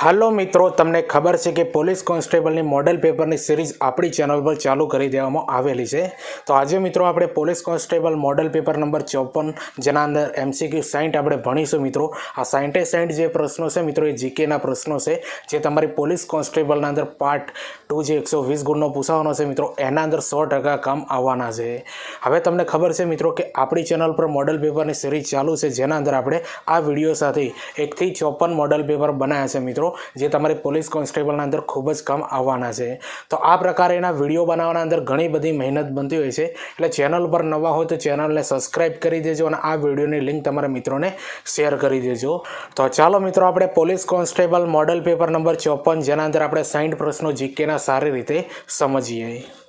હાલો મિત્રો, તમને ખબર છે કે પોલીસ કોન્સ્ટેબલની મોડેલ પેપરની સિરીઝ આપણી ચેનલ પર ચાલુ કરી દેવામાં આવેલી છે. તો આજે મિત્રો આપણે police constable model paper number ચોપન, જેના અંદર એમસીક્યુ સાઇન્ટ આપણે ભણીશું મિત્રો. આ સાઇન્ટે સાઇન્ટ જે પ્રશ્નો છે મિત્રો, એ જીકેના પ્રશ્નો છે. જે તમારી પોલીસ કોન્સ્ટેબલના અંદર પાર્ટ ટુ જે એકસો વીસ ગુણનો પૂછાવાનો છે મિત્રો, એના અંદર સો ટકા કામ આવવાના છે. હવે તમને ખબર છે મિત્રો કે આપણી ચેનલ પર મોડેલ પેપરની સિરીઝ ચાલુ છે, જેના અંદર આપણે આ વીડિયો સાથે એકથી ચોપન મોડેલ પેપર બનાવ્યા છે મિત્રો. જે તમારી પોલીસ કોન્સ્ટેબલના અંદર ખૂબ જ કામ આવવાના છે. તો આ પ્રકારેના વીડિયો બનાવવાના અંદર ઘણી બધી મહેનત બનતી હોય છે. એટલે ચેનલ પર નવા હોય તો ચેનલને સબસ્ક્રાઇબ કરી દેજો અને આ વિડીયોની લિંક તમારા મિત્રોને શેર કરી દેજો. તો ચાલો મિત્રો, આપણે police constable model paper number ચોપન, જેના અંદર આપણે સાઈઠ પ્રશ્નો જીકેના સારી રીતે સમજીએ.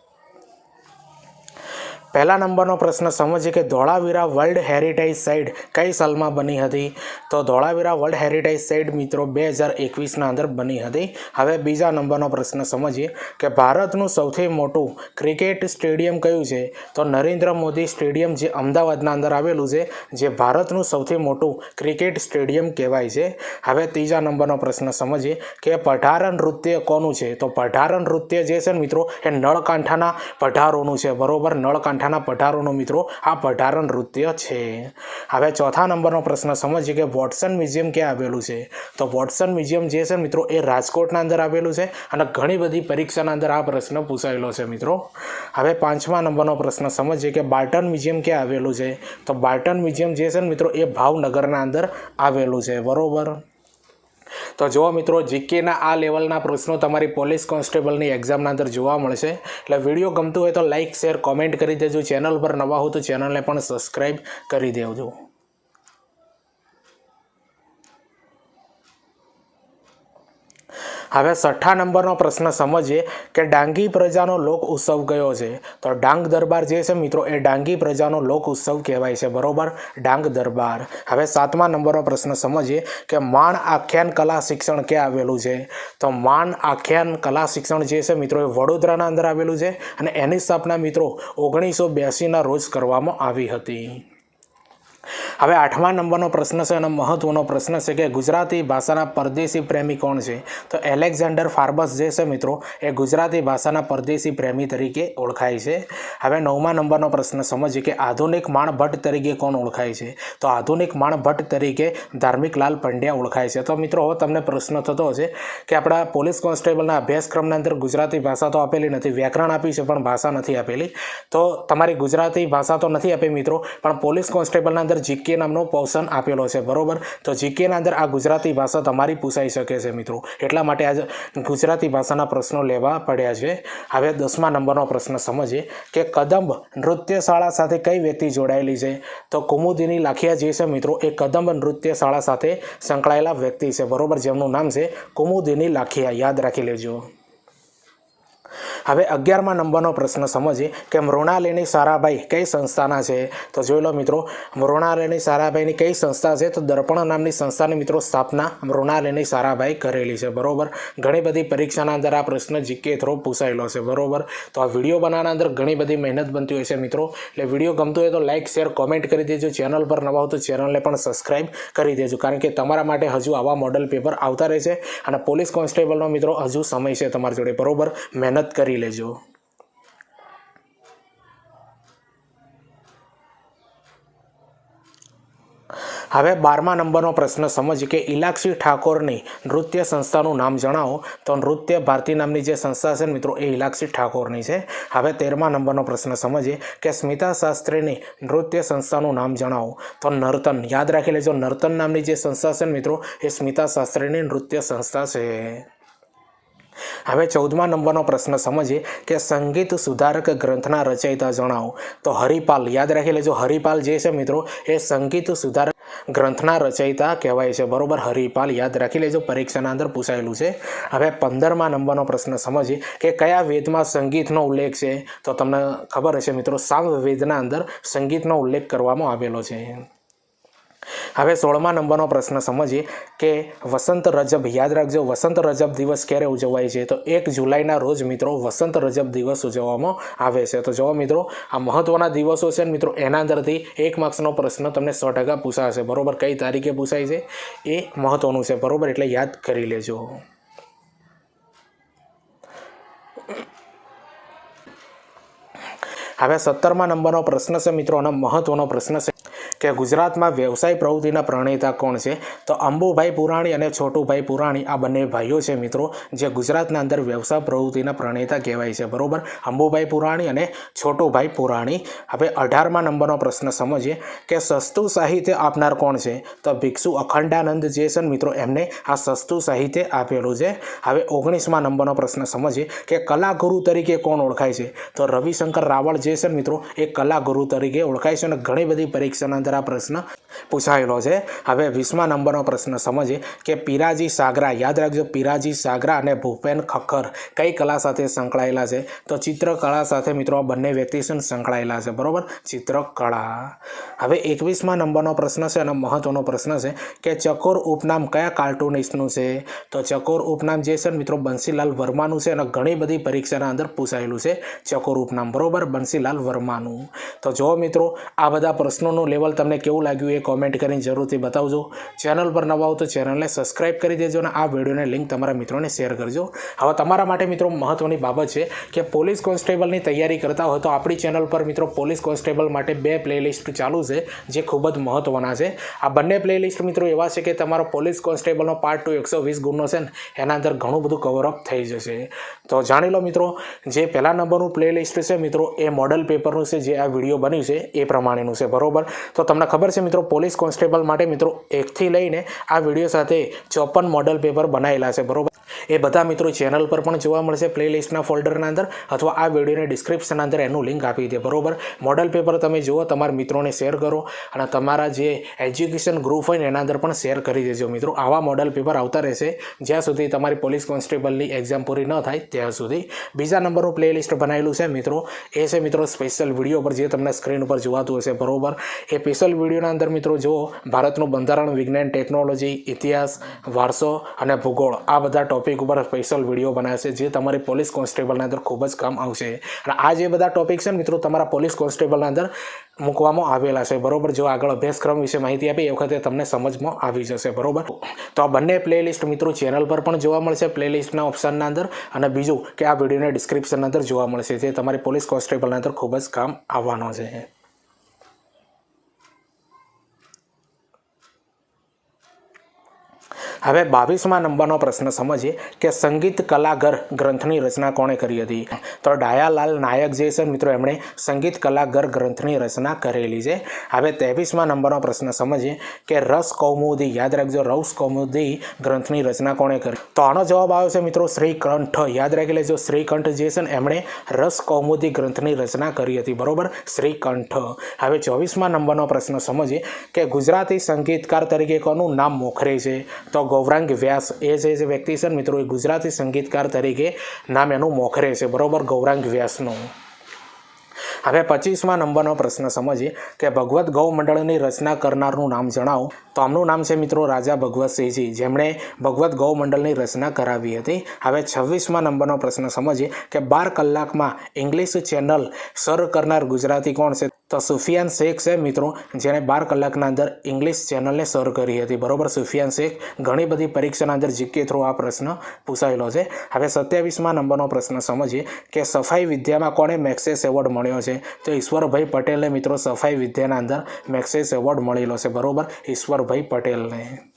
પહેલા નંબરનો પ્રશ્ન સમજીએ કે ધોળાવીરા વર્લ્ડ હેરિટેજ સાઇટ કઈ સાલમાં બની હતી? તો ધોળાવીરા વર્લ્ડ હેરિટેજ સાઇટ મિત્રો બે હજાર એકવીસના અંદર બની હતી. હવે બીજા નંબરનો પ્રશ્ન સમજીએ કે ભારતનું સૌથી મોટું ક્રિકેટ સ્ટેડિયમ કયું છે? તો નરેન્દ્ર મોદી સ્ટેડિયમ જે અમદાવાદના અંદર આવેલું છે, જે ભારતનું સૌથી મોટું ક્રિકેટ સ્ટેડિયમ કહેવાય છે. હવે ત્રીજા નંબરનો પ્રશ્ન સમજીએ કે પઢારણ નૃત્ય કોનું છે? તો પઢારણ નૃત્ય જે છે મિત્રો, એ નળકાંઠાના પઢારોનું છે. બરોબર નળકાંઠાના પઢારોનો મિત્રો, આ પઢારણ નૃત્ય છે. હવે ચોથા નંબરનો પ્રશ્ન, સમજીએ કે વોટસન મ્યુઝિયમ ક્યાં આવેલું છે? તો વોટસન મ્યુઝિયમ જે છે મિત્રો, એ રાજકોટના અંદર આવેલું છે અને ઘણી બધી પરીક્ષાના અંદર આ પ્રશ્ન પૂછાયેલો છે મિત્રો. હવે પાંચમા નંબરનો પ્રશ્ન, સમજીએ કે બાર્ટન મ્યુઝિયમ ક્યાં આવેલું છે? તો બાર્ટન મ્યુઝિયમ જે છે મિત્રો, એ ભાવનગરના અંદર આવેલું છે. બરોબર? તો જુઓ મિત્રો, જીકેના આ લેવલના પ્રશ્નો તમારી પોલીસ કોન્સ્ટેબલની એક્ઝામના અંદર જોવા મળશે. એટલે વીડિયો ગમતું હોય તો લાઇક શેર કોમેન્ટ કરી દેજો. ચેનલ પર નવા હો તો ચેનલને પણ સબસ્ક્રાઈબ કરી દેજો. હવે છઠ્ઠા નંબરનો પ્રશ્ન સમજીએ કે ડાંગી પ્રજાનો લોક ઉત્સવ કયો છે? તો ડાંગ દરબાર જે છે મિત્રો, એ ડાંગી પ્રજાનો લોક ઉત્સવ કહેવાય છે, બરોબર? ડાંગ દરબાર. હવે સાતમા નંબરનો પ્રશ્ન સમજીએ કે માણ આખ્યાન કલા શિક્ષણ ક્યાં આવેલું છે? તો માણ આખ્યાન કલા શિક્ષણ જે છે મિત્રો, એ વડોદરાના અંદર આવેલું છે અને એની સ્થાપના મિત્રો ઓગણીસો બ્યાસીના રોજ કરવામાં આવી હતી. હવે આઠમા નંબરનો પ્રશ્ન છે અને મહત્વનો પ્રશ્ન છે કે ગુજરાતી ભાષાના પરદેશી પ્રેમી કોણ છે? તો એલેક્ઝાન્ડર ફાર્બસ જે છે મિત્રો, એ ગુજરાતી ભાષાના પરદેશી પ્રેમી તરીકે ઓળખાય છે. હવે નવમા નંબરનો પ્રશ્ન, સમજીએ કે આધુનિક માણભટ્ટ તરીકે કોણ ઓળખાય છે? તો આધુનિક માણભટ્ટ તરીકે ધાર્મિકલાલ પંડ્યા ઓળખાય છે. તો મિત્રો, હવે તમને પ્રશ્ન થતો હશે કે આપણા પોલીસ કોન્સ્ટેબલના અભ્યાસક્રમના અંદર ગુજરાતી ભાષા તો આપેલી નથી, વ્યાકરણ આપી છે, પણ ભાષા નથી આપેલી. તો તમારી ગુજરાતી ભાષા તો નથી આપી મિત્રો, પણ પોલીસ કોન્સ્ટેબલના અંદર જીકે નામનો પોર્શન આપેલો છે, બરોબર? તો જીકેના અંદર આ ગુજરાતી ભાષા તમારી પૂછાઈ શકે છે, મિત્રો. એટલા માટે આજે ગુજરાતી ભાષાના પ્રશ્નો લેવા પડ્યા છે. હવે દસમા નંબરનો પ્રશ્ન સમજીએ કે કદંબ નૃત્યશાળા સાથે કઈ વ્યક્તિ જોડાયેલી છે? તો કુમુદિની લાખિયા જે છે, મિત્રો, એ કદંબ નૃત્યશાળા સાથે સંકળાયેલા વ્યક્તિ છે, બરોબર? જેમનું નામ છે કુમુદિની લાખિયા. યાદ રાખી લેજો. હવે અગિયારમા નંબરનો પ્રશ્ન સમજીએ કે મૃણાલિની સારાભાઈ કઈ સંસ્થાના છે? તો જોઈ લો મિત્રો મૃણાલિની સારાભાઈની કઈ સંસ્થા છે? તો દર્પણ નામની સંસ્થાની મિત્રો સ્થાપના મૃણાલિની સારાભાઈ કરેલી છે. બરોબર? ઘણી બધી પરીક્ષાના અંદર આ પ્રશ્ન જીકે થ્રો પૂછાયેલો છે. બરોબર? તો આ વીડિયો બનાવવાના અંદર ઘણી બધી મહેનત બનતી હોય છે મિત્રો. એટલે વીડિયો ગમતો હોય તો લાઇક શેર, કોમેન્ટ કરી દેજો. ચેનલ પર નવા હો તો ચેનલને પણ સબસ્ક્રાઇબ કરી દેજો. કારણ કે તમારા માટે હજુ આવા મોડલ પેપર આવતા રહેશે અને પોલીસ કોન્સ્ટેબલનો મિત્રો હજુ સમય છે તમારી જોડે. બરોબર? મહેનત કરી લેજો. હવે બારમા નંબરનો પ્રશ્ન સમજ કે ઇલાક્ષી ઠાકોરની નૃત્ય સંસ્થાનું નામ જણાવો. તો નૃત્ય ભારતી નામની જે સંસ્થા છે મિત્રો, એ ઇલાક્ષી ઠાકોરની છે. હવે તેરમા નંબરનો પ્રશ્ન સમજીએ કે સ્મિતા શાસ્ત્રીની નૃત્ય સંસ્થાનું નામ જણાવો. તો નર્તન, યાદ રાખી લેજો, નર્તન નામની જે સંસ્થા છે મિત્રો, એ સ્મિતા શાસ્ત્રીની નૃત્ય સંસ્થા છે. હવે ચૌદમા નંબરનો પ્રશ્ન સમજીએ કે સંગીત સુધારક ગ્રંથના રચયિતા જણાવો. તો હરિપાલ, યાદ રાખી લેજો. હરિપાલ જે છે મિત્રો, એ સંગીત સુધારક ગ્રંથના રચયિતા કહેવાય છે. બરોબર? હરિપાલ, યાદ રાખી લેજો. પરીક્ષાના અંદર પૂછાયેલું છે. હવે પંદરમા નંબરનો પ્રશ્ન સમજીએ કે કયા વેદમાં સંગીતનો ઉલ્લેખ છે? તો તમને ખબર હશે મિત્રો સામ વેદના અંદર સંગીતનો ઉલ્લેખ કરવામાં આવેલો છે. હવે સોળમા નંબરનો પ્રશ્ન સમજીએ કે વસંત રજબ, યાદ રાખજો, વસંત રજબ દિવસ ક્યારે ઉજવાય છે? તો એક જુલાઈના રોજ મિત્રો વસંત રજબ દિવસ ઉજવવામાં આવે છે. તો જુઓ મિત્રો, આ મહત્વના દિવસો છે ને મિત્રો, એના અંદરથી એક માર્ક્સનો પ્રશ્ન તમને સો ટકા પૂછાશે. બરાબર, કઈ તારીખે પૂછાય છે? એ મહત્વનું છે. બરોબર, એટલે યાદ કરી લેજો. હવે સત્તરમા નંબરનો પ્રશ્ન છે મિત્રો, અને મહત્વનો પ્રશ્ન છે કે ગુજરાતમાં વ્યવસાય પ્રવૃત્તિના પ્રણેતા કોણ છે? તો અંબુભાઈ પુરાણી અને છોટુભાઈ પુરાણી, આ બંને ભાઈઓ છે મિત્રો, જે ગુજરાતના અંદર વ્યવસાય પ્રવૃત્તિના પ્રણેતા કહેવાય છે. બરાબર? અંબુભાઈ પુરાણી અને છોટુભાઈ પુરાણી. હવે અઢારમા નંબરનો પ્રશ્ન સમજીએ કે સસ્તું સાહિત્ય આપનાર કોણ છે? તો ભિક્ષુ અખંડાનંદ જે છે મિત્રો, એમને આ સસ્તું સાહિત્ય આપેલું છે. હવે ઓગણીસમા નંબરનો પ્રશ્ન સમજીએ કે કલાગુરુ તરીકે કોણ ઓળખાય છે? તો રવિશંકર રાવળ જે છે મિત્રો, એ કલાગુરુ તરીકે ઓળખાય છે અને ઘણી બધી પરીક્ષાના અંદર આ પ્રશ્ન. પૂછાયેલો છે. હવે વીસમા નંબરનો પ્રશ્ન સમજીએ કે પીરાજી સાગરા, યાદ રાખજો પીરાજી સાગરા અને ભૂપેન ખખર કઈ કલા સાથે સંકળાયેલા છે? તો ચિત્રકળા સાથે મિત્રો બંને વ્યક્તિ છે સંકળાયેલા છે, બરાબર? ચિત્રકળા. હવે એકવીસમા નંબરનો પ્રશ્ન છે અને મહત્વનો પ્રશ્ન છે કે ચકોર ઉપનામ કયા કાર્ટૂનિસ્ટનું છે? તો ચકોર ઉપનામ જે છે મિત્રો બંસીલાલ વર્માનું છે અને ઘણી બધી પરીક્ષાના અંદર પૂછાયેલું છે ચકોર ઉપનામ, બરાબર? બંસીલાલ વર્માનું. તો જો મિત્રો, આ બધા પ્રશ્નોનું લેવલ તમને કેવું લાગ્યું? એ કોમેન્ટ કરીને જરૂરથી બતાવજો. ચેનલ પર નવા હો તો ચેનલને સબસ્ક્રાઇબ કરી દેજો અને આ વિડીયોને લિંક તમારા મિત્રોને શેર કરજો. હવે તમારા માટે મિત્રો મહત્વની બાબત છે કે પોલીસ કોન્સ્ટેબલની તૈયારી કરતા હોય તો આપણી ચેનલ પર મિત્રો પોલીસ કોન્સ્ટેબલ માટે બે પ્લેલિસ્ટ ચાલુ છે, જે ખૂબ જ મહત્વના છે. આ બંને પ્લેલિસ્ટ મિત્રો એવા છે કે તમારો પોલીસ કોન્સ્ટેબલનો પાર્ટ ટુ એકસો વીસ ગુણનો છે ને, એના અંદર ઘણું બધું કવરઅપ થઈ જશે. તો જાણી લો મિત્રો, જે પહેલા નંબરનું પ્લેલિસ્ટ છે મિત્રો, એ મોડલ પેપરનું છે, જે આ વીડિયો બન્યું છે, એ પ્રમાણેનું છે, બરોબર? તો તમને ખબર છે મિત્રો પોલીસ કોન્સ્ટેબલ માટે મિત્રો એકથી લઈને આ વીડિયો સાથે ચોપન મોડલ પેપર બનાવેલા છે, બરોબર? એ બધા મિત્રો ચેનલ પર પણ જોવા મળશે પ્લેલિસ્ટના ફોલ્ડરના અંદર અથવા આ વિડીયોની ડિસ્ક્રિપ્શન અંદર એનું લિંક આપી દે, બરોબર? મોડલ પેપર તમે જુઓ, તમારા મિત્રોને શેર કરો અને તમારા જે એજ્યુકેશન ગ્રુપ હોય ને એના અંદર પણ શેર કરી દેજો મિત્રો. આવા મોડલ પેપર આવતા રહેશે, જ્યાં સુધી તમારી પોલીસ કોન્સ્ટેબલની એક્ઝામ પૂરી ન થાય, ત્યાં સુધી. બીજા નંબરનું પ્લેલિસ્ટ બનાવેલું છે મિત્રો, એ છે મિત્રો સ્પેશિયલ વીડિયો પર, જે તમને સ્ક્રીન ઉપર જોવાતું હશે, બરોબર? એ સ્પેશિયલ વિડીયોના અંદર મિત્રો, જુઓ, ભારતનું બંધારણ, વિજ્ઞાન ટેકનોલોજી ઇતિહાસ, વારસો અને ભૂગોળ, આ બધા ટોપિક ઉપર સ્પેશિયલ વીડિયો બનાવે છે જે તમારી પોલીસ કોન્સ્ટેબલના અંદર ખૂબ જ કામ આવશે. અને આ જે બધા ટોપિક છે મિત્રો, તમારા પોલીસ કોન્સ્ટેબલના અંદર મૂકવામાં આવેલા છે. બરોબર? જો આગળ અભ્યાસક્રમ વિશે માહિતી આપી, એ વખતે તમને સમજમાં આવી જશે. બરોબર? તો આ બંને પ્લેલિસ્ટ મિત્રો ચેનલ પર પણ જોવા મળશે પ્લેલિસ્ટના ઓપ્શનના અંદર. અને બીજું કે આ વિડીયોના ડિસ્ક્રિપ્શનના અંદર જોવા મળશે, જે તમારી પોલીસ કોન્સ્ટેબલના અંદર ખૂબ જ કામ આવવાનો છે. હવે બાવીસમાં નંબરનો પ્રશ્ન સમજીએ કે સંગીત કલાગર ગ્રંથની રચના કોણે કરી હતી? તો ડાયાલાલ નાયક જે છે મિત્રો, એમણે સંગીત કલાઘર ગ્રંથની રચના કરેલી છે. હવે ત્રેવીસમાં નંબરનો પ્રશ્ન સમજીએ કે રસ કૌમુદી, યાદ રાખજો, રસ કૌમુદી ગ્રંથની રચના કોણે કરી? તો આનો જવાબ આવ્યો છે મિત્રો શ્રીકંઠ. યાદ રાખી લેજો, શ્રીકંઠ જે છે ને એમણે રસ કૌમુદી ગ્રંથની રચના કરી હતી. બરોબર? શ્રીકંઠ. હવે ચોવીસમાં નંબરનો પ્રશ્ન સમજીએ કે ગુજરાતી સંગીતકાર તરીકે કોનું નામ મોખરે છે? તો ગૌરાંગ વ્યાસ એ જે જે વ્યક્તિ છે મિત્રો, એ ગુજરાતી સંગીતકાર તરીકે નામ એનું મોખરે છે. બરાબર? ગૌરાંગ વ્યાસનું. હવે પચીસમા નંબરનો પ્રશ્ન સમજીએ કે ભગવત ગૌ મંડળની રચના કરનારનું નામ જણાવો. તો આમનું નામ છે મિત્રો રાજા ભગવતસિંહજી, જેમણે ભગવત ગૌ મંડળની રચના કરાવી હતી. હવે છવ્વીસમા નંબરનો પ્રશ્ન સમજીએ કે બાર કલાકમાં ઇંગ્લિશ ચેનલ સર કરનાર ગુજરાતી કોણ છે? તો સુફિયાન શેખ છે, મિત્રો, જેણે બાર કલાકના અંદર ઇંગ્લિશ ચેનલને સર કરી હતી. બરોબર, સુફિયાન શેખ ઘણી બધી પરીક્ષાના અંદર જીકે થ્રુ આ પ્રશ્ન પૂછાયેલો છે. હવે સત્યાવીસમાં નંબરનો પ્રશ્ન સમજીએ કે સફાઈ વિદ્યામાં કોણે મેક્સેસ એવોર્ડ મળ્યો છે? તો ઈશ્વરભાઈ પટેલને, મિત્રો, સફાઈ વિદ્યાના અંદર મેક્સેસ એવોર્ડ મળેલો છે. બરોબર, ઈશ્વરભાઈ પટેલને.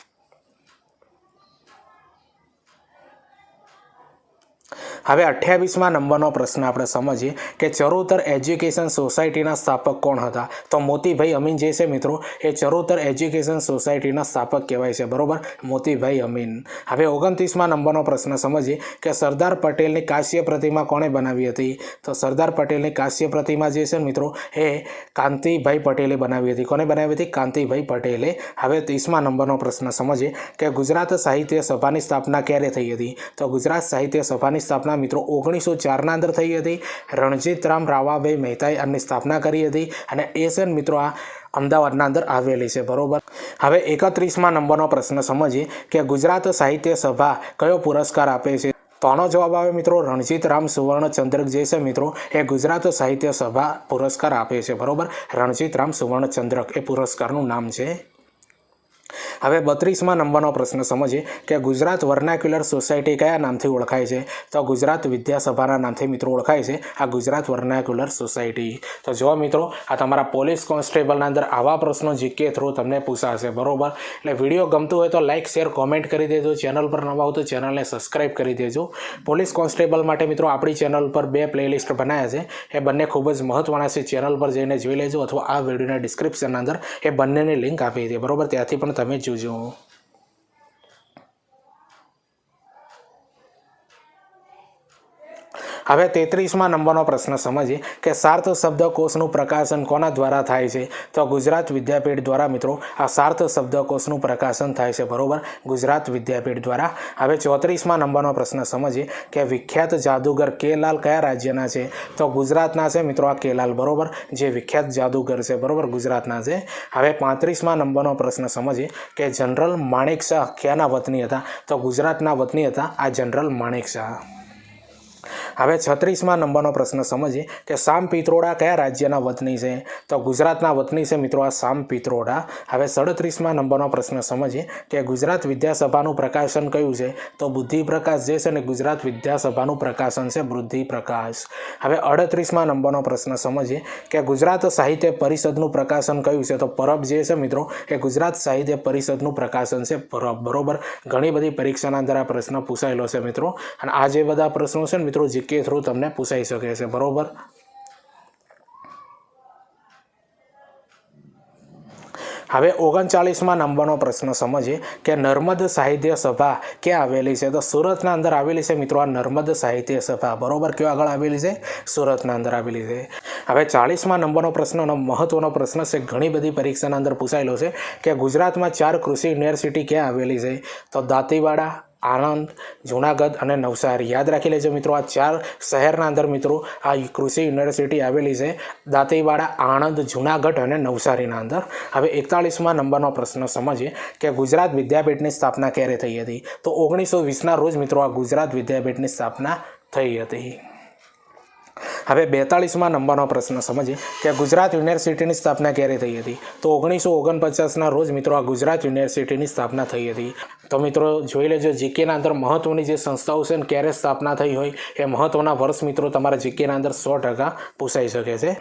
હવે અઠ્યાવીસમાં નંબરનો પ્રશ્ન આપણે સમજીએ કે ચરોતર એજ્યુકેશન સોસાયટીના સ્થાપક કોણ હતા? તો મોતીભાઈ અમીન જે છે મિત્રો, એ ચરોતર એજ્યુકેશન સોસાયટીના સ્થાપક કહેવાય છે. બરોબર? મોતીભાઈ અમીન. હવે ઓગણત્રીસમાં નંબરનો પ્રશ્ન સમજીએ કે સરદાર પટેલની કાશ્ય પ્રતિમા કોણે બનાવી હતી? તો સરદાર પટેલની કાશ્ય પ્રતિમા જે છે મિત્રો, એ કાંતિભાઈ પટેલે બનાવી હતી. કોને બનાવી હતી? કાંતિભાઈ પટેલે. હવે ત્રીસમા નંબરનો પ્રશ્ન સમજીએ કે ગુજરાત સાહિત્ય સભાની સ્થાપના ક્યારે થઈ હતી? તો ગુજરાત સાહિત્ય સભાની સ્થાપના મિત્રો ઓગણીસો ચારના અંદર થઈ હતી. રણજીતરામ રાવાભાઈ મહેતાએ આમની સ્થાપના કરી હતી અને એ છે મિત્રો આ અમદાવાદના અંદર આવેલી છે. બરોબર? હવે એકત્રીસમાં નંબરનો પ્રશ્ન સમજીએ કે ગુજરાત સાહિત્ય સભા કયો પુરસ્કાર આપે છે? તો આનો જવાબ આવે મિત્રો રણજીત રામ, સુવર્ણ ચંદ્રક જે છે મિત્રો એ ગુજરાત સાહિત્ય સભા પુરસ્કાર આપે છે. બરોબર? રણજીત રામ, સુવર્ણ ચંદ્રક એ પુરસ્કારનું નામ છે. હવે બત્રીસમાં નંબરનો પ્રશ્ન સમજીએ કે ગુજરાત વર્નાક્યુલર સોસાયટી કયા નામથી ઓળખાય છે? તો ગુજરાત વિદ્યાસભાના નામથી મિત્રો ઓળખાય છે આ ગુજરાત વર્નાક્યુલર સોસાયટી. તો જો મિત્રો, આ તમારા પોલીસ કોન્સ્ટેબલના અંદર આવા પ્રશ્નો જીકે થ્રુ તમને પૂછાશે, બરોબર? એટલે વીડિયો ગમતું હોય તો લાઇક શેર કોમેન્ટ કરી દેજો. ચેનલ પર નવા હોય તો ચેનલને સબસ્ક્રાઈબ કરી દેજો. પોલીસ કોન્સ્ટેબલ માટે મિત્રો આપણી ચેનલ પર બે પ્લેલિસ્ટ બનાવ્યા છે. એ બંને ખૂબ જ મહત્ત્વના છે. ચેનલ પર જઈને જોઈ લેજો અથવા આ વિડીયોના ડિસ્ક્રિપ્શનના અંદર એ બંનેની લિંક આપી દે, બરોબર? ત્યાંથી પણ તમે 究中。હવે તેત્રીસમાં નંબરનો પ્રશ્ન સમજીએ કે સાર્થ શબ્દકોશનું પ્રકાશન કોના દ્વારા થાય છે? તો ગુજરાત વિદ્યાપીઠ દ્વારા મિત્રો, આ સાર્થ શબ્દકોશનું પ્રકાશન થાય છે, બરાબર? ગુજરાત વિદ્યાપીઠ દ્વારા. હવે ચોત્રીસમાં નંબરનો પ્રશ્ન સમજીએ કે વિખ્યાત જાદુગર કેલાલ કયા રાજ્યના છે? તો ગુજરાતના છે મિત્રો આ કેલાલ, બરોબર? જે વિખ્યાત જાદુગર છે, બરોબર? ગુજરાતના છે. હવે પાંત્રીસમાં નંબરનો પ્રશ્ન સમજીએ કે જનરલ માણેક શાહ ક્યાંના વતની હતા? તો ગુજરાતના વતની હતા આ જનરલ માણેક શાહ. હવે છત્રીસમાં નંબરનો પ્રશ્ન સમજીએ કે સામ પિત્રોડા કયા રાજ્યના વતની છે? તો ગુજરાતના વતની છે મિત્રો આ સામ પિત્રોડા. હવે સડત્રીસમાં નંબરનો પ્રશ્ન સમજીએ કે ગુજરાત વિદ્યાસભાનું પ્રકાશન કયું છે? તો બુદ્ધિ પ્રકાશ જે છે ને ગુજરાત વિદ્યાસભાનું પ્રકાશન છે બુદ્ધિ પ્રકાશ હવે અડત્રીસમાં નંબરનો પ્રશ્ન સમજીએ કે ગુજરાત સાહિત્ય પરિષદનું પ્રકાશન કયું છે? તો પરબ જે છે મિત્રો એ ગુજરાત સાહિત્ય પરિષદનું પ્રકાશન છે પરબ. બરોબર? ઘણી બધી પરીક્ષાના અંદર આ પ્રશ્ન પૂછાયેલો છે મિત્રો. અને આ જે બધા પ્રશ્નો છે ને મિત્રો જીકે થ્રુ તમને પૂછાઈ શકે છે બરોબર હવે ઓગણચાળીસમાં નંબરનો પ્રશ્ન સમજીએ કે નર્મદ સાહિત્ય સભા ક્યાં આવેલી છે? તો સુરતના અંદર આવેલી છે મિત્રો આ નર્મદ સાહિત્ય સભા. બરોબર? કયો આગળ આવેલી છે? સુરતના અંદર આવેલી છે. હવે ચાળીસમાં નંબરનો પ્રશ્નનો મહત્વનો પ્રશ્ન છે, ઘણી બધી પરીક્ષાના અંદર પૂછાયેલો છે કે ગુજરાતમાં ચાર કૃષિ યુનિવર્સિટી ક્યાં આવેલી છે? તો દાંતીવાડા આણંદ, જુનાગઢ અને નવસારી. યાદ રાખી લેજો મિત્રો, આ ચાર શહેરના અંદર મિત્રો, આ કૃષિ યુનિવર્સિટી આવેલી છે, દાંતીવાડા, આણંદ, જુનાગઢ અને નવસારીના અંદર. હવે એકતાળીસમાં નંબરનો પ્રશ્ન સમજીએ કે ગુજરાત વિદ્યાપીઠની સ્થાપના ક્યારે થઈ હતી? તો ઓગણીસો વીસના રોજ મિત્રો આ ગુજરાત વિદ્યાપીઠની સ્થાપના થઈ હતી. હવે બેતાળીસમાં નંબરનો પ્રશ્ન, સમજીએ કે ગુજરાત યુનિવર્સિટીની સ્થાપના ક્યારે થઈ હતી? તો ઓગણીસો ઓગણપચાસના રોજ મિત્રો આ ગુજરાત યુનિવર્સિટીની સ્થાપના થઈ હતી. તો મિત્રો જોઈ લેજો, જીકેના અંદર મહત્ત્વની જે સંસ્થાઓ છે ને ક્યારે સ્થાપના થઈ હોય એ મહત્ત્વના વર્ષ મિત્રો તમારા જીકેના અંદર સો ટકા પૂછાઈ શકે છે.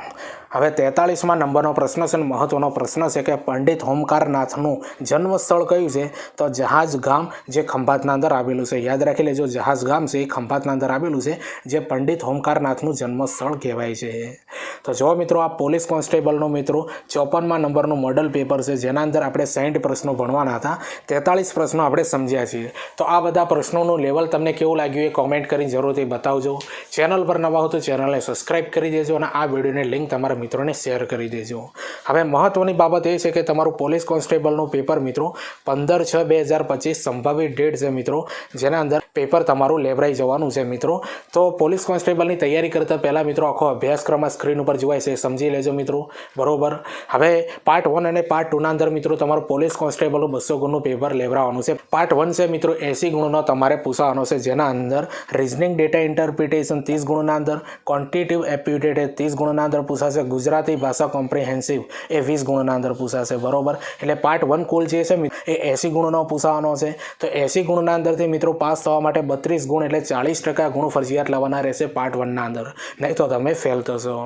હવે તેતાળીસમાં નંબરનો પ્રશ્ન છે મહત્વનો પ્રશ્ન છે કે પંડિત હોમકારનાથનું જન્મસ્થળ કયું છે? તો જહાજ ગામ જે ખંભાતના અંદર આવેલું છે. યાદ રાખી લેજો જહાજ ગામ છે એ ખંભાતના અંદર આવેલું છે, જે પંડિત હોમકારનાથનું જન્મસ્થળ કહેવાય છે. તો જો મિત્રો આ પોલીસ કોન્સ્ટેબલનું મિત્રો ચોપનમાં નંબરનું મોડલ પેપર છે, જેના અંદર આપણે સાઈઠ પ્રશ્નો ભણવાના હતા, તેતાળીસ પ્રશ્નો આપણે સમજ્યા છીએ. તો આ બધા પ્રશ્નોનું લેવલ તમને કેવું લાગ્યું એ કોમેન્ટ કરીને જરૂરથી બતાવજો. ચેનલ પર નવા હો તો ચેનલને સબસ્ક્રાઇબ કરી દેજો અને આ વિડીયોની લિંક તમારા મિત્રોને શેર કરી દેજો. હવે મહત્ત્વની બાબત એ છે કે તમારું પોલીસ કોન્સ્ટેબલનું પેપર મિત્રો પંદર છ બે હજાર પચીસ સંભવિત ડેટ છે મિત્રો, જેના અંદર પેપર તમારું લેવરાઈ જવાનું છે મિત્રો. તો પોલીસ કોન્સ્ટેબલની તૈયારી કરતાં પહેલાં મિત્રો આખો અભ્યાસક્રમ સ્ક્રીન ઉપર જોવાય છે, સમજી લેજો મિત્રો. બરોબર? હવે પાર્ટ વન અને પાર્ટ ટુના અંદર મિત્રો તમારું પોલીસ કોન્સ્ટેબલનું બસો ગુણનું પેપર લેવરાવાનું છે. પાર્ટ વન છે મિત્રો એસી ગુણનો તમારે પૂછવાનો છે. જેના અંદર રિઝનિંગ ડેટા ઇન્ટરપ્રિટેશન ત્રીસ ગુણના અંદર ક્વોન્ટિટિવ એપ્યુટેડ ત્રીસ ગુણના અંદર પૂછાશે. ગુજરાતી ભાષા કોમ્પ્રિહેન્સિવ એ વીસ ગુણના અંદર પૂછાશે. બરોબર? એટલે પાર્ટ વન કુલ જે છે, એ એસી ગુણનો પૂછવાનો છે. તો એસી ગુણના અંદરથી મિત્રો પાસ થવા માટે બત્રીસ ગુણ એટલે ચાળીસ ટકા ગુણ ફરજિયાત લાવવાના રહેશે પાર્ટ વનના અંદર. નહીં તો તમે ફેલ થશો.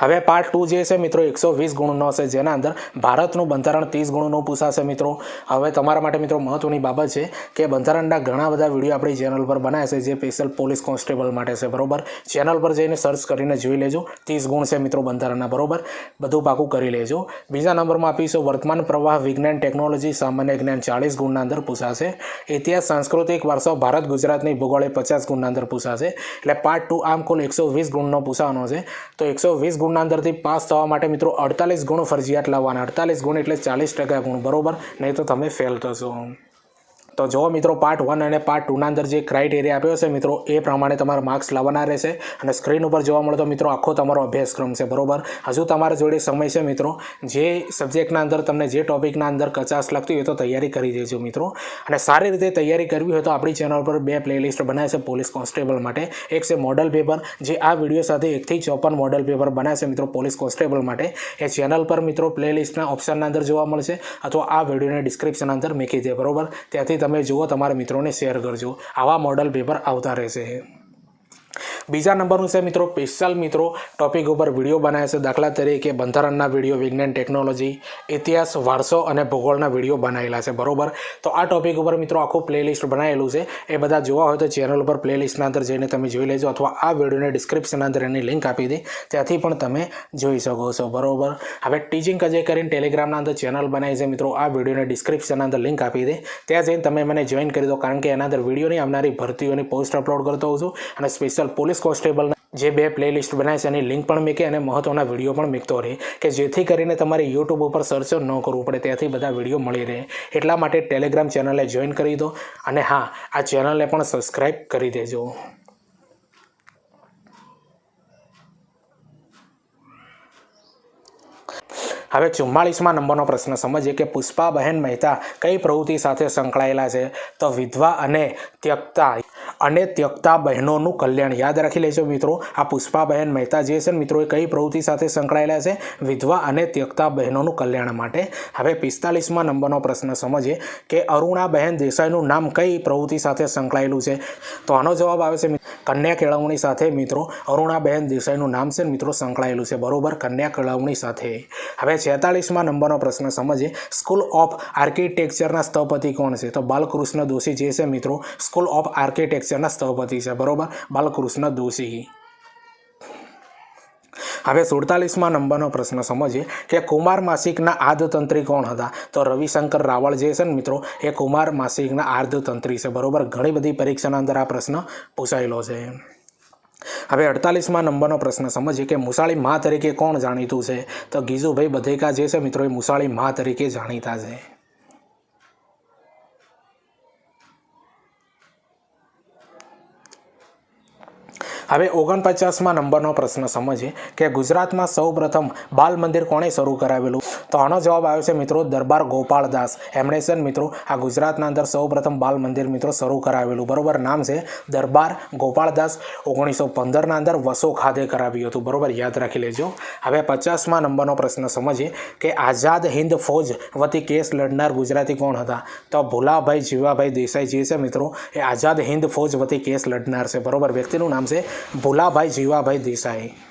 હવે પાર્ટ ટુ જે છે મિત્રો, એકસો વીસ ગુણનો છે, જેના અંદર ભારતનું બંધારણ ત્રીસ ગુણનું પૂછાશે મિત્રો. હવે તમારા માટે મિત્રો મહત્વની બાબત છે કે બંધારણના ઘણા બધા વીડિયો આપણી ચેનલ પર બનાવ્યા છે, જે સ્પેશિયલ પોલીસ કોન્સ્ટેબલ માટે છે, બરોબર? ચેનલ પર જઈને સર્ચ કરીને જોઈ લેજો. ત્રીસ ગુણ છે મિત્રો બંધારણના, બરોબર? બધું પાકું કરી લેજો. બીજા નંબરમાં આપીશું, વર્તમાન પ્રવાહ, વિજ્ઞાન ટેકનોલોજી સામાન્ય જ્ઞાન ચાળીસ ગુણના અંદર પૂછાશે. ઇતિહાસ, સાંસ્કૃતિક વારસો, ભારત, ગુજરાતની ભૂગોળે પચાસ ગુણના અંદર પૂછાશે. એટલે પાર્ટ ટુ આમ કુલ એકસો વીસ ગુણનો પૂછવાનો છે. તો એકસો વીસ ગુણના અંદરથી પાસ થવા માટે મિત્રો અડતાલીસ ગુણ ફરજિયાત લાવવાના. અડતાલીસ ગુણ એટલે ચાલીસ ટકા ગુણ. બરોબર? નહીં તો તમે ફેલ થશો. તો જો મિત્રો પાર્ટ વન અને પાર્ટ ટુના અંદર જે ક્રાઇટેરિયા આપ્યો છે, મિત્રો, એ પ્રમાણે તમારે માર્ક્સ લાવવાના રહેશે. અને સ્ક્રીન ઉપર જોવા મળતો મિત્રો, આખો તમારો અભ્યાસક્રમ છે, બરોબર? હજુ તમારા જોડે સમય છે, મિત્રો. જે સબ્જેક્ટના અંદર તમને જે ટોપિકના અંદર કચાસ લાગતી હોય તો તૈયારી કરી દેજો, મિત્રો. અને સારી રીતે તૈયારી કરવી હોય તો આપણી ચેનલ પર બે પ્લેલિસ્ટ બનાવે છે પોલીસ કોન્સ્ટેબલ માટે. એક છે મોડલ પેપર જે આ વીડિયો સાથે એકથી ચોપન મોડલ પેપર બનાવે છે, મિત્રો પોલીસ કોન્સ્ટેબલ માટે. એ ચેનલ પર, મિત્રો પ્લેલિસ્ટના ઓપ્શનના અંદર જોવા મળશે, અથવા આ વિડીયોને ડિસ્ક્રિપ્શન અંદર મૂકી દે, બરોબર? ત્યાંથી તમે જુઓ તમારા મિત્રોને શેર કરજો. આવા મોડલ પેપર આવતા રહેશે. બીજા નંબરનું છે મિત્રો સ્પેશિયલ મિત્રો ટોપિક ઉપર વીડિયો બનાવે છે. દાખલા તરીકે બંધારણના વીડિયો, વિજ્ઞાન, ટેકનોલોજી, ઇતિહાસ, વારસો અને ભૂગોળના વીડિયો બનાવેલા છે. બરોબર? તો આ ટોપિક ઉપર મિત્રો આખું પ્લેલિસ્ટ બનાવેલું છે. એ બધા જોવા હોય તો ચેનલ ઉપર પ્લેલિસ્ટના અંદર જઈને તમે જોઈ લેજો અથવા આ વિડીયોને ડિસ્ક્રિપ્શન અંદર એની લિંક આપી દે. ત્યાંથી પણ તમે જોઈ શકો છો. બરોબર? હવે ટીચિંગ કજે કરીને ટેલિગ્રામના અંદર ચેનલ બનાવી છે મિત્રો. આ વિડીયોને ડિસ્ક્રિપ્શન અંદર લિંક આપી દે. ત્યાં જઈને તમે મને જોઈન કરી દો. કારણ કે એના અંદર વિડીયોની આવનારી ભરતીઓની પોસ્ટ અપલોડ કરતો હોઉં છું અને સ્પેશિયલ પોલીસ કોન્સ્ટેબલ જે બે પ્લેલિસ્ટ બનાવી છે એની લિંક પણ મૂકે અને મહત્ત્વના વીડિયો પણ મૂકતો રહે કે જેથી કરીને તમારે યુટ્યુબ ઉપર સર્ચ ન કરવું પડે, ત્યાંથી બધા વીડિયો મળી રહે. એટલા માટે ટેલિગ્રામ ચેનલને જોઈન કરી દો અને હા, આ ચેનલને પણ સબસ્ક્રાઈબ કરી દેજો. હવે ચુમ્માળીસમાં નંબરનો પ્રશ્ન, સમજીએ કે પુષ્પાબહેન મહેતા કઈ પ્રવૃત્તિ સાથે સંકળાયેલા છે? તો વિધવા અને ત્યક્તા અને ત્યક્તા બહેનોનું કલ્યાણ. યાદ રાખી લેજો મિત્રો, આ પુષ્પાબહેન મહેતા જે છે મિત્રો, એ કઈ પ્રવૃત્તિ સાથે સંકળાયેલા છે? વિધવા અને ત્યક્તા બહેનોનું કલ્યાણ માટે. હવે પિસ્તાલીસમાં નંબરનો પ્રશ્ન સમજીએ કે અરુણાબહેન દેસાઈનું નામ કઈ પ્રવૃત્તિ સાથે સંકળાયેલું છે? તો આનો જવાબ આવે છે કન્યા કેળવણી સાથે મિત્રો, અરુણાબહેન દેસાઈનું નામ છે મિત્રો, સંકળાયેલું છે. બરોબર, કન્યા કેળવણી સાથે. હવે છેતાલીસમાં નંબરનો પ્રશ્ન સમજીએ, સ્કૂલ ઓફ આર્કિટેક્ચરના સ્થપતિ કોણ છે? તો બાલકૃષ્ણ દોશી જે છે મિત્રો, સ્કૂલ ઓફ આર્કિટેક્ચરના સ્થપતિ છે, બરોબર? બાલકૃષ્ણ દોશી. હવે સુડતાલીસમાં નંબરનો પ્રશ્ન સમજીએ કે કુમાર માસિકના આર્ધતંત્રી કોણ હતા? તો રવિશંકર રાવળ જે છે ને મિત્રો, એ કુમાર માસિકના આર્ધતંત્રી છે, બરોબર? ઘણી બધી પરીક્ષાના અંદર આ પ્રશ્ન પૂછાયેલો છે. હવે અડતાલીસમાં નંબરનો પ્રશ્ન સમજીએ કે મુસાળી મા તરીકે કોણ જાણીતું છે? તો ગીજુભાઈ બધેકા જે છે મિત્રો, એ મુસાળી મા તરીકે જાણીતા છે. હવે ઓગણપચાસમાં નંબરનો પ્રશ્ન સમજીએ કે ગુજરાતમાં સૌપ્રથમ બાલ મંદિર કોણે શરૂ કરાવેલું? તો આનો જવાબ આવ્યો છે મિત્રો દરબાર ગોપાળદાસ. એમણે છે મિત્રો આ ગુજરાતના અંદર સૌપ્રથમ બાલ મંદિર મિત્રો શરૂ કરાવેલું. બરોબર નામ છે દરબાર ગોપાળદાસ ઓગણીસો પંદરના અંદર વસો ખાતે કરાવ્યું હતું. બરોબર યાદ રાખી લેજો. હવે પચાસમાં નંબરનો પ્રશ્ન સમજીએ કે આઝાદ હિન્દ ફોજ વતી કેસ લડનાર ગુજરાતી કોણ હતા? તો ભુલાભાઈ જીવાભાઈ દેસાઈ જે છે મિત્રો એ આઝાદ હિન્દ ફોજ વતી કેસ લડનાર છે. બરોબર વ્યક્તિનું નામ છે ભુલાભાઈ જીવાભાઈ દેસાઈ.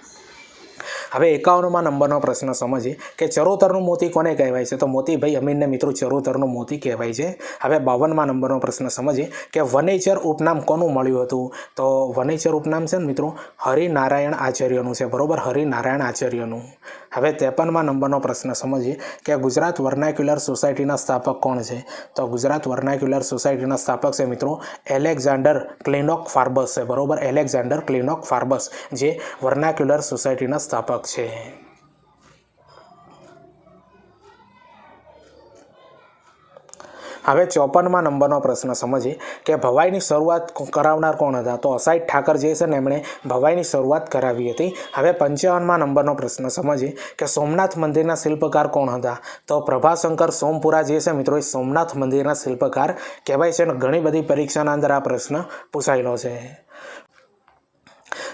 હવે એકાવનમાં નંબરનો પ્રશ્ન સમજીએ કે ચરોતરનું મોતી કોને કહેવાય છે? તો મોતીભાઈ અમીનને મિત્રો ચરોતરનું મોતી કહેવાય છે. હવે બાવનમાં નંબરનો પ્રશ્ન સમજીએ કે વનેચર ઉપનામ કોનું મળ્યું હતું? તો વનેચર ઉપનામ છે ને મિત્રો? હરિનારાયણ આચાર્યનું છે. બરાબર? હરિનારાયણ આચાર્યનું. હવે ત્રેપનમાં નંબરનો પ્રશ્ન સમજીએ કે ગુજરાત વર્નાક્યુલર સોસાયટીના સ્થાપક કોણ છે? તો ગુજરાત વર્નાક્યુલર સોસાયટીના સ્થાપક છે મિત્રો એલેક્ઝાન્ડર ક્લિનોક ફાર્બસ છે. બરોબર? એલેક્ઝાન્ડર ક્લિનોક ફાર્બસ, જે વર્નાક્યુલર સોસાયટીના સ્થાપક છે. હવે ચોપનમાં નંબરનો પ્રશ્ન સમજીએ કે ભવાઈની શરૂઆત કરાવનાર કોણ હતા? તો અસાઈ ઠાકર જે છે ને એમણે ભવાઈની શરૂઆત કરાવી હતી. હવે પંચાવનમાં નંબરનો પ્રશ્ન સમજીએ કે સોમનાથ મંદિરના શિલ્પકાર કોણ હતા? તો પ્રભાશંકર સોમપુરા જે છે મિત્રો, એ સોમનાથ મંદિરના શિલ્પકાર કહેવાય છે અને ઘણી બધી પરીક્ષાના અંદર આ પ્રશ્ન પૂછાયેલો છે.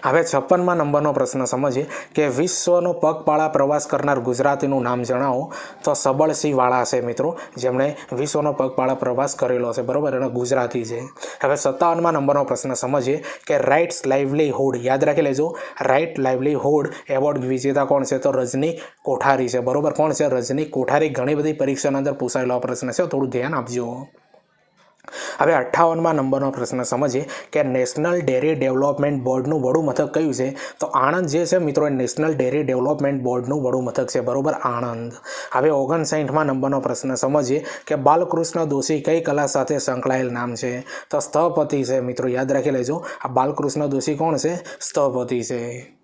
હવે છપ્પનમાં નંબરનો પ્રશ્ન સમજીએ કે વિશ્વનો પગપાળા પ્રવાસ કરનાર ગુજરાતીનું નામ જણાવો. તો સબળસિંહ વાળા છે મિત્રો, જેમણે વિશ્વનો પગપાળા પ્રવાસ કરેલો છે બરાબર? અને ગુજરાતી છે. હવે સત્તાવનમાં નંબરનો પ્રશ્ન સમજીએ કે રાઇટ્સ લાઇવલીહુડ, યાદ રાખી લેજો. રાઇટ લાઇવલીહુડ એવોર્ડ વિજેતા કોણ છે? તો રજની કોઠારી છે, બરાબર? કોણ છે? રજની કોઠારી. ઘણી બધી પરીક્ષાની અંદર પૂછાયેલો પ્રશ્ન છે, થોડું ધ્યાન આપજો. હવે અઠ્ઠાવનમાં નંબરનો પ્રશ્ન સમજીએ કે નેશનલ ડેરી ડેવલપમેન્ટ બોર્ડનું વડું મથક કયું છે? તો આણંદ જે છે મિત્રો નેશનલ ડેરી ડેવલપમેન્ટ બોર્ડનું વડું મથક છે. બરોબર? આણંદ. હવે ઓગણસાઠમાં નંબરનો પ્રશ્ન સમજીએ કે બાલકૃષ્ણ દોશી કઈ કલા સાથે સંકળાયેલ નામ છે? તો સ્થપતિ છે મિત્રો, યાદ રાખી લેજો. આ બાલકૃષ્ણ દોશી કોણ છે? સ્થપતિ છે.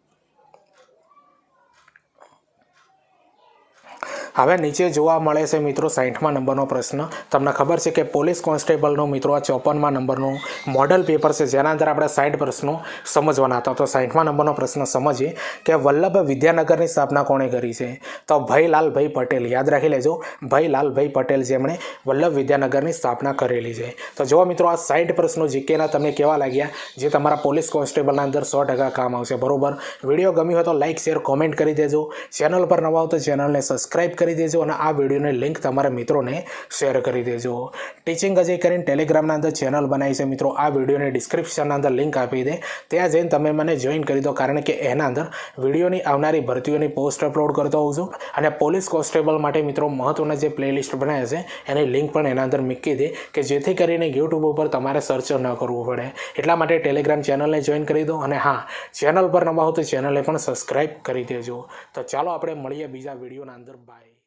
હવે નીચે જોવા મળે છે મિત્રો સાઠમાં નંબરનો પ્રશ્ન. તમને ખબર છે કે પોલીસ કોન્સ્ટેબલનો મિત્રો આ ચોપનમાં નંબરનું મોડલ પેપર છે. જેના અંદર આપણે સાઠ પ્રશ્નો સમજવાના હતા. તો સાઠમાં નંબરનો પ્રશ્ન સમજીએ કે વલ્લભ વિદ્યાનગરની સ્થાપના કોણે કરી છે? તો ભાઈલાલભાઈ પટેલ. યાદ રાખી લેજો ભાઈલાલભાઈ પટેલ જેમણે વલ્લભ વિદ્યાનગરની સ્થાપના કરેલી છે. તો જો મિત્રો, આ સાઠ પ્રશ્નો જીકેના તમને કેવા લાગ્યા? જે તમારા પોલીસ કોન્સ્ટેબલના અંદર સો ટકા કામ આવશે. બરોબર? વીડિયો ગમ્યો હોય તો લાઇક શેર, કોમેન્ટ કરી દેજો. ચેનલ પર નવા હો તો ચેનલને સબસ્ક્રાઇબ કરી દેજો અને આ વિડીયોની લિંક તમારા મિત્રોને શેર કરી દેજો. ટીચિંગ અજય કરીને ટેલિગ્રામના અંદર ચેનલ બનાવી છે મિત્રો. આ વિડીયોની ડિસ્ક્રિપ્શનના અંદર લિંક આપી દે. ત્યાં જઈને તમે મને જોઈન કરી દો. કારણ કે એના અંદર વિડીયોની આવનારી ભરતીઓની પોસ્ટ અપલોડ કરતો હોઉં છું. અને પોલીસ કોન્સ્ટેબલ માટે મિત્રો મહત્ત્વના જે પ્લેલિસ્ટ બનાવ્યા છે, એની લિંક પણ એના અંદર મૂકી દે કે જેથી કરીને યુટ્યુબ ઉપર તમારે સર્ચ ન કરવું પડે. એટલા માટે ટેલિગ્રામ ચેનલને જોઈન કરી દો અને હા ચેનલ પર નવા હો તો ચેનલને પણ સબસ્ક્રાઇબ કરી દેજો. તો ચાલો આપણે મળીએ બીજા વિડીયોના અંદર. બાય